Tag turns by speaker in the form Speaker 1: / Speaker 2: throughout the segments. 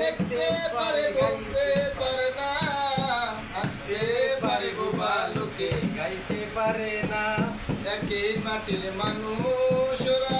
Speaker 1: দেখতে পারে বলতে পারে না আসতে পারে বোবা লোকে।
Speaker 2: গাইতে পারে না।
Speaker 1: একই মাটির মানুষরা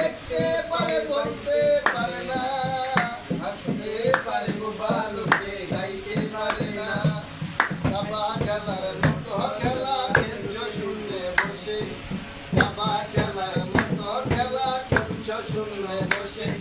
Speaker 1: Bruno, não é você.